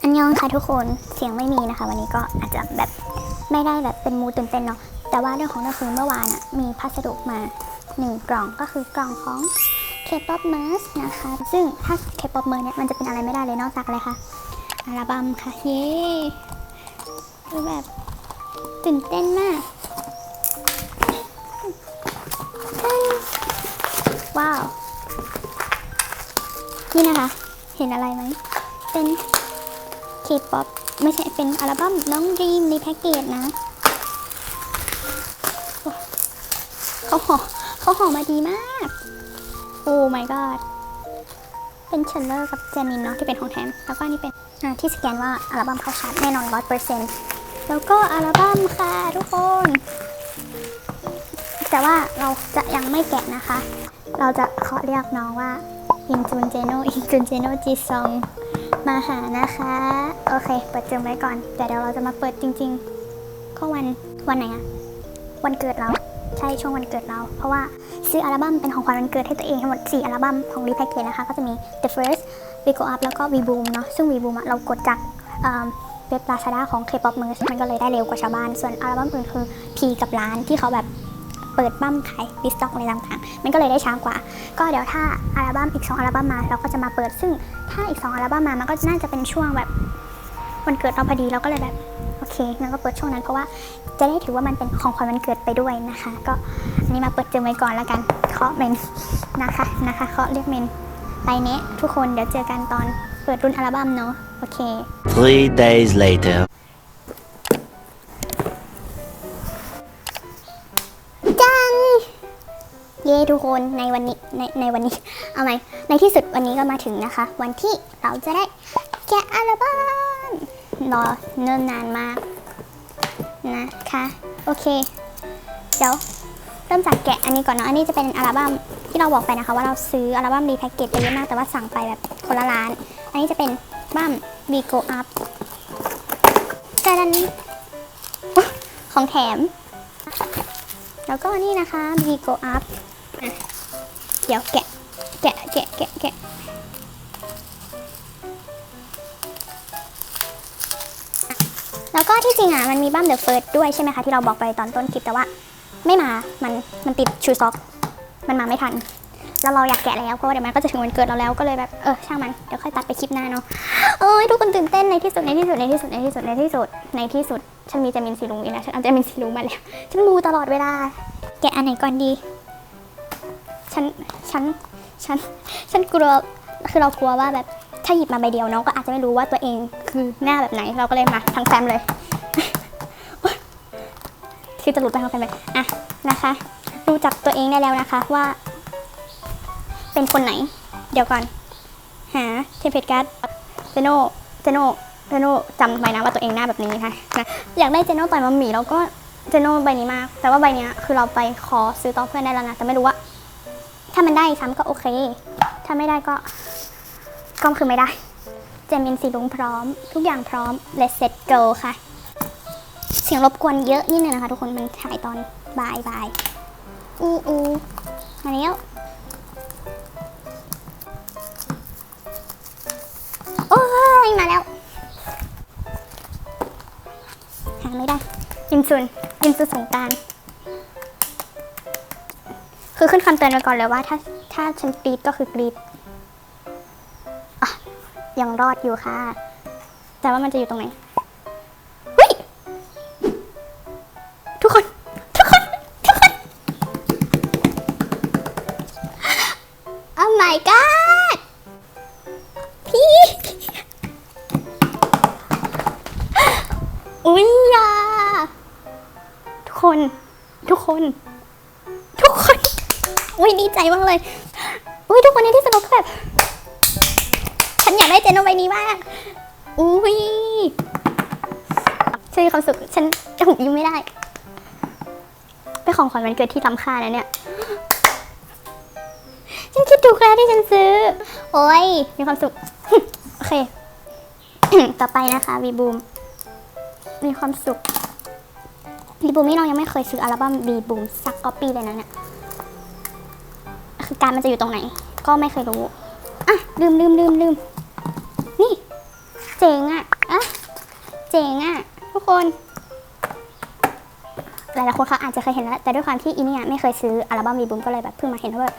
อันยองค่ะทุกคนเสียงไม่มีนะคะ วันนี้ก็อาจจะแบบไม่ได้แบบเป็นมูตื่นเต้นเนาะแต่ว่าเรื่องของเรื่องคือเมื่อวานอะมีพัสดุมาหนึ่งกล่องก็คือกล่องของ K-pop Merch นะคะ ซึ่งถ้า K-pop Merch เนี่ยมันจะเป็นอะไรไม่ได้เลยนอกจากอะไรคะอัลบั้มค่ะเย้คือแบบตื่นเต้นมากว้าว นี่นะคะ เห็นอะไรไหม K-pop ไม่ใช่เป็นอัลบั้มน้องดีมในแพ็กเกจนะเขาห่อเขาห่อมาดีมาก โอ้ my god เป็นเชลเลอร์กับเจมินเนาะที่เป็นของแถมแล้วก็นี่เป็นที่สแกนว่าอัลบั้มเข้าชาร์จแน่นอนร้อยเปอร์เซ็นต์แล้วก็อัลบั้มค่ะทุกคน แต่ว่าเราจะยังไม่แกะนะคะ เราจะขอเรียกน้องว่าอินจุนเจโนอินจุนเจโนจีซอง มาหานะคะ โอเค เปิดเจอไว้ก่อน แต่เดี๋ยวเราจะมาเปิดจริงๆก็วันวันไหนอะวันเกิดเรา ใช่ช่วงวันเกิดเรา เพราะว่าซื้ออัลบั้มเป็นของขวัญวันเกิดให้ตัวเองทั้งหมด 4 อัลบั้มของ r e p a c k a g e นะคะ ก็จะมี The First We Go Up แล้วก็ We Boom เนาะ ซึ่ง We Boom อะเรากดจากเว็บ Lazada ของ K-pop Merch มันก็เลยได้เร็วกว่าชาวบ้าน ส่วนอัลบั้มอื่นคือ P กับร้านที่เขาแบบ เปิดบั้มขายดิสต็อกอะไรต่างๆมันก็เลยได้ช้ากว่า ก็เดี๋ยวถ้าอัลบั้มอีก2อัลบั้มมาเราก็จะมาเปิดซึ่งถ้าอีก 2อัลบั้มมามันก็น่าจะเป็นช่วงแบบวันเกิดเราพอดีเราก็เลยแบบโอเคงั้นก็เปิดช่วงนั้นเพราะว่าจะได้ถือว่ามันเป็นของขวัญวันเกิดไปด้วยนะคะ ก็อันนี้มาเปิดเจอไว้ก่อนแล้วกันเคาะเมนนะคะนะคะเคาะเรียกเมนไปเนะทุกคนเดี๋ยวเจอกันตอนเปิดรุ่นอัลบั้มเนาะโอเค Three days later. ทุกคนในวันนี้ในในวันนี้ เอาไหมในที่สุดวันนี้ก็มาถึงนะคะ วันที่เราจะได้แกะอัลบั้มรอเนิ่นนานมากนะคะ โอเค เดี๋ยวเริ่มจากแกะอันนี้ก่อนเนาะอันนี้จะเป็นอัลบั้มที่เราบอกไปนะคะ ว่าเราซื้ออัลบั้มรีแพ็กเกจไปเยอะมากแต่ว่าสั่งไปแบบคนละร้าน อันนี้จะเป็นบั้ม We Go Up จันอุ๊ยของแถม แล้วก็นี่นะคะ V Go Up อะ เดี๋ยวแกะ แกะ แกะ แกะ แกะ แล้วก็ที่จริงอะมันมีบัมเดอะเฟิร์สด้วยใช่ไหมคะที่เราบอกไปตอนต้นคลิปแต่ว่า ไม่มา มัน มันติดชูซ็อก มันมาไม่ทัน แล้วเราอยากแกะแล้วเพราะว่าเดี๋ยวมันก็จะถึงวันเกิดเราแล้วก็เลยแบบเออช่างมันเดี๋ยวค่อยตัดไปคลิปหน้าเนาะเอ้ยทุกคนตื่นเต้นในที่สุดในที่สุดในที่สุดในที่สุดในที่สุดในที่สุดฉันมีจามินซีลุงอีกแล้วฉันเอาจามินซีลุงมาแล้วฉันมูตลอดเวลาแกะอันไหนก่อนดี ฉันฉันฉันฉันกลัวคือเรากลัวว่าแบบถ้าหยิบมาใบเดียวน้องก็อาจจะไม่รู้ว่าตัวเองคือหน้าแบบไหนเราก็เลยมาทั้งแฟ้มเลยคือจะหลุดไปทั้งแฟ้มเลยอะนะคะดูจับตัวเองได้แล้วนะคะว่า เป็นคนไหน เดี๋ยวก่อน หาเทมเพลตการ์ดเจโนเจโนเจโนจำไว้นะว่าตัวเองหน้าแบบนี้ค่ะนะอยากได้เจโนต่อยมัมมี่แล้วก็เจโนใบนี้มาก แต่ว่าใบเนี้ยคือเราไปขอซื้อต่อเพื่อนได้แล้วนะแต่ไม่รู้ว่า ถ้ามันได้ซ้ำก็โอเค ถ้าไม่ได้ก็ ก็คือไม่ได้ เจมินสีลุงพร้อม ทุกอย่างพร้อม let's set go ค่ะ เสียงรบกวนเยอะนิดนึงนะคะทุกคน มันถ่ายตอนบ่ายบ่ายอูอูมาแล้วโอ้ยมาแล้ว หาไม่ได้ยิมซุนยิมซุนสงการ คือขึ้นคำเตือนไว้ก่อนเลยว่า ถ้าถ้าฉันกรีดก็คือกรีดยังรอดอยู่ค่ะ แต่ว่ามันจะอยู่ตรงไหนทุกคน ทุกคน ทุกคน Oh my god พี่อุ้ยยาทุกคน ทุกคน อุ้ยดีใจมากเลย อุ้ยทุกคนในที่สุดเราก็แบบ ฉันอยากได้เจนโนใบนี้มาก อุ้ยฉันมีความสุข ฉันจะหุบยิ้มไม่ได้ เป็นของขวัญวันเกิดที่ล้ำค่านะเนี่ย ฉันคิดถูกแล้วที่ฉันซื้อ โอ้ย มีความสุข โอเค ต่อไปนะคะวีบูม มีความสุขวีบูมนี่น้องยังไม่เคยซื้ออัลบั้มวีบูมสักก๊อปปี้เลยนะเนี่ย การมันจะอยู่ตรงไหน ก็ไม่เคยรู้อะลืมลืมลืมลืมนี่ เจ๋งอะทุกคน หลายๆคนเขาอาจจะเคยเห็นแล้ว แต่ด้วยความที่อีเนี่ยไม่เคยซื้ออัลบั้มวีบูมก็เลยแบบเพิ่งมาเห็นว่า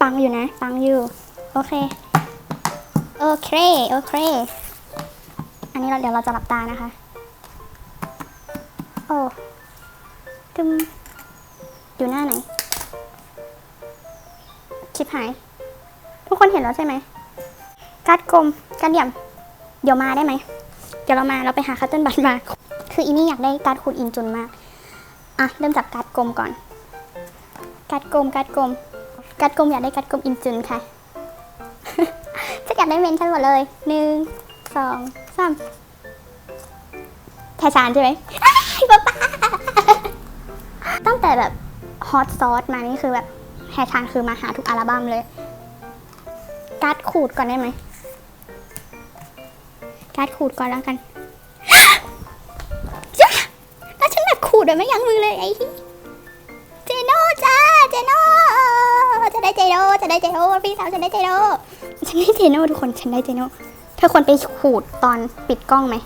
ปังอยู่นะ ปังอยู่ โอเค โอเค โอเค อันนี้เราเดี๋ยวเราจะหลับตานะคะ โอ้ตึมอยู่หน้าไหน ชิบหาย ทุกคนเห็นแล้วใช่ไหมการ์ดกลมการ์ดเหลี่ยม เดี๋ยวมาได้ไหม เดี๋ยวเรามาเราไปหาคัตเติ้ลบัตมา คืออีนี่อยากได้การ์ดคูณอินจุนมาก อะ เริ่มจากการ์ดกลมก่อน การ์ดกลมการ์ดกลมการ์ดกลมอยากได้การ์ดกลมอินจุนค่ะจะอยากได้เมนชั่นหมดเลยหนึ่งสองสามแทชานใช่ไหมอ้าป๊าตั้งแต่แบบฮอตซอสมานี่คือแบบ ฮชานคือมาหาทุกอัลบั้มเลย การ์ดขูดก่อนได้ไหมการ์ดขูดก่อนแล้วกันจ้าแล้วฉันแบบขูดแบบไม่ยั้งมือเลยไอ้ที่เจโน่จ้าเจโน่จะได้เจโน่จะได้เจโน่พี่สาวจะได้เจโน่ฉันได้เจโน่ทุกคนฉันได้เจโน่เธอควรไปขูดตอนปิดกล้องไหม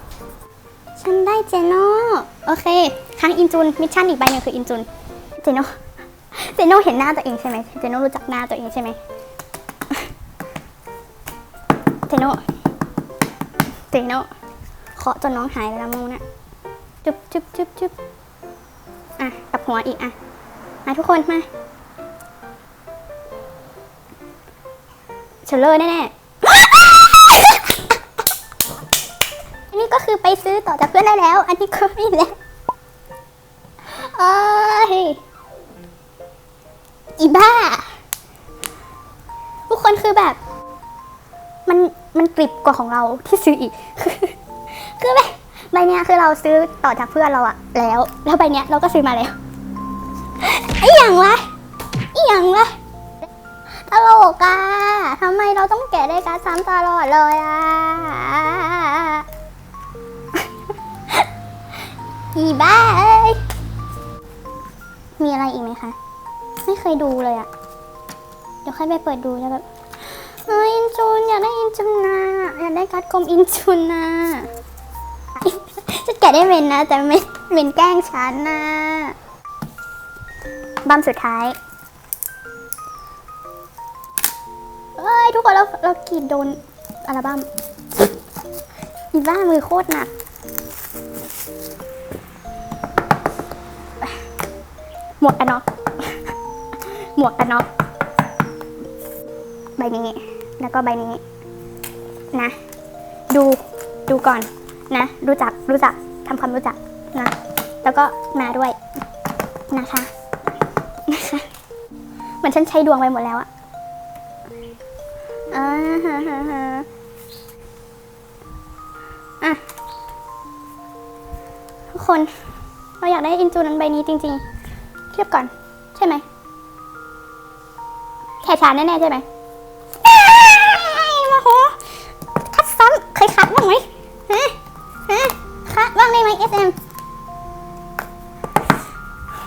ฉันได้เจโน่โอเคครั้งอินจุนมิชชั่นอีกใบหนึงคืออินจุนเจโน่ เจโน่เห็นหน้าตัวเองใช่ไหมเจโน่รู้จักหน้าตัวเองใช่ไหมเจโน่เจโน่เคาะจนน้องหายไปแล้วมูน่ะจุ๊บจุ๊บจุ๊บจุ๊บอะกับหัวอีกอะมาทุกคนมาเฉลยแน่ๆอันนี้ก็คือไปซื้อต่อจากเพื่อนได้แล้ว อันนี้ก็ไม่แล้ว ว่าของเราที่ซื้ออีก คือแบบใบเนี้ยคือเราซื้อต่อจากเพื่อนเราอะแล้ว แล้วใบเนี้ยเราก็ซื้อมาแล้วไอ้อย่างวะไอ้อย่างวะตลกอะทำไมเราต้องแกะได้การซ้ำตลอดเลยอะอีบ้าเอ้ยมีอะไรอีกไหมคะ ไม่เคยดูเลยอะเดี๋ยวค่อยไปเปิดดูแล้วแบบ เอออินจูนอยากได้อินจูนนะอยากได้การ์ดกลมอินจูนนะจะแกะได้เมนนะ แต่เมนเมนแกล้งฉันนะบัมสุดท้ายเอ้ยทุกคนเราเรากรีดโดนอัลบั้มอีบ้ามือโคตรหนักหมวกกันน็อกหมวกกันน็อกใบนี้ แล้วก็ใบนี้นะ ดูดูก่อนนะ รู้จักรู้จักทำความรู้จักนะ แล้วก็มาด้วยนะคะนะคะเหมือนฉันใช้ดวงไปหมดแล้วอะอ่าฮะฮะฮะอะทุกคนเราอยากได้อินจูนันใบนี้จริง ๆ เทียบก่อน ใช่ไหมแค่ชานแน่ๆใช่ไหม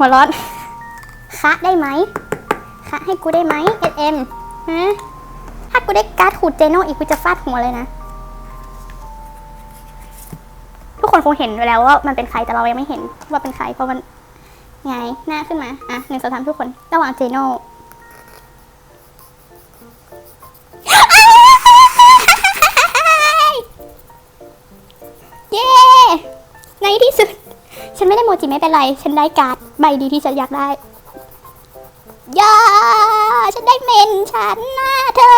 หัวร้อนคัดได้ไหมคัดให้กูได้ไหม SM ฮะถ้ากูได้การ์ดขูดเจโน่อีกกูจะฟาดหัวเลยนะ ทุกคนคงเห็นไปแล้วว่ามันเป็นใครแต่เรายังไม่เห็นว่าเป็นใครเพราะมันไงหน้าขึ้นมา อะหนึ่งสองสามทุกคนระหว่างเจโน่เย้ในที่สุด ฉันไม่ได้โมจิไม่เป็นไร ฉันได้การ์ด ใบดีที่ฉันอยากได้ย่าฉันได้เมนฉันนะเธอ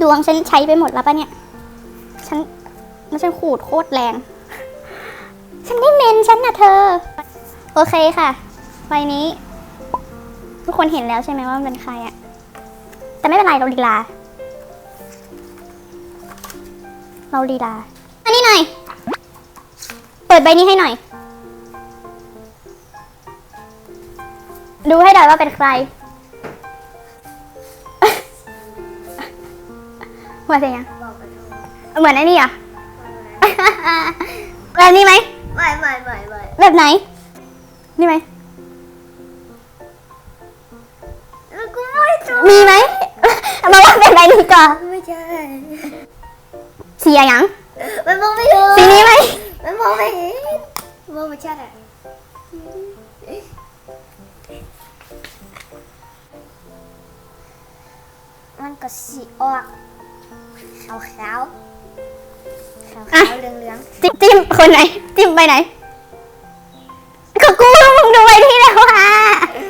ดวงฉันใช้ไปหมดแล้วปะเนี่ย ฉันแล้วฉันขูดโคตรแรง ฉันได้เมนฉันนะเธอ โอเคค่ะใบนี้ ทุกคนเห็นแล้วใช่ไหมว่ามันเป็นใครอะแต่ไม่เป็นไรเราลีลา เราลีลา อันนี้หน่อย เปิดใบนี้ให้หน่อย ดูให้หน่อยว่าเป็นใครเหมือนยังเหมือนไอ้นี่เหรอะแบบนี้ไหมไม่ไม่ไม่ไม่แบบไหน นี่ไหมแล้วกูไม่ถูกมีไหมมาว่าเป็นใบนี้ก่อนไม่ใช่เสียยังมันมองไม่เห็นสีนี้ไหมมันมองไม่เห็นมองไม่ชัดอะ มันก็สีออกขาวขาวขาวขาวเหลืองเหลืองจิ้มจิ้มคนไหน จิ้มไปไหนก็กูมึงดูไปที่แล้วอะ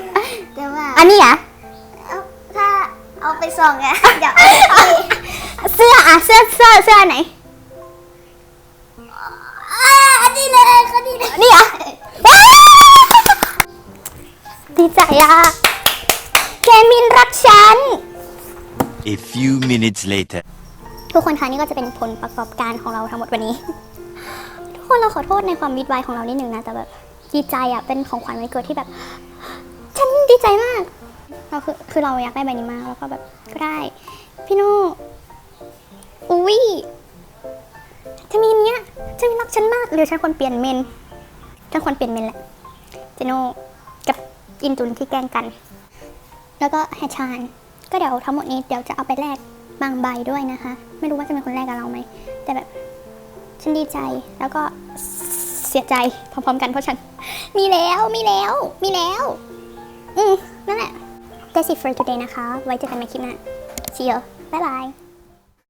ๆแต่ว่าอันนี้อะเอาถ้าเอาไปส่องอะอย่าเอาไปเสื้ออะเสื้อเสื้อเสื้อไหนอ่าอันนี้เลยคนนี้เลยนี่อะดีใจอะเคมินรักฉัน A few minutes later. ทุกคนคะนี่ก็จะเป็นผลประกอบการของเราทั้งหมดวันนี้ ทุกคนเราขอโทษในความวิดไวายของเรานิดนึงนะ แต่แบบดีใจอะเป็นของขวัญวันเกิดที่แบบ ฉันดีใจมาก เราคือคือเราอยากได้ใบนี้มากแล้วก็แบบก็ได้ พี่โน่อุ้ยจะมีเนี้ยจะมีรักฉันมากหรือฉันควรเปลี่ยนเมนฉันควรเปลี่ยนเมนแหละเจโน่กับอินจุนที่แกล้งกัน แล้วก็แฮชาน ก็เดี๋ยวทั้งหมดนี้เดี๋ยวจะเอาไปแลกบางใบด้วยนะคะ ไม่รู้ว่าจะเป็นคนแรกกับเราไหม แต่แบบฉันดีใจแล้วก็เสียใจพร้อมๆกันเพราะฉัน มีแล้วมีแล้วมีแล้ว อืมนั่นแหละ That's it for today นะคะ ไว้เจอกันในคลิปหน้า See you บ๊ายบาย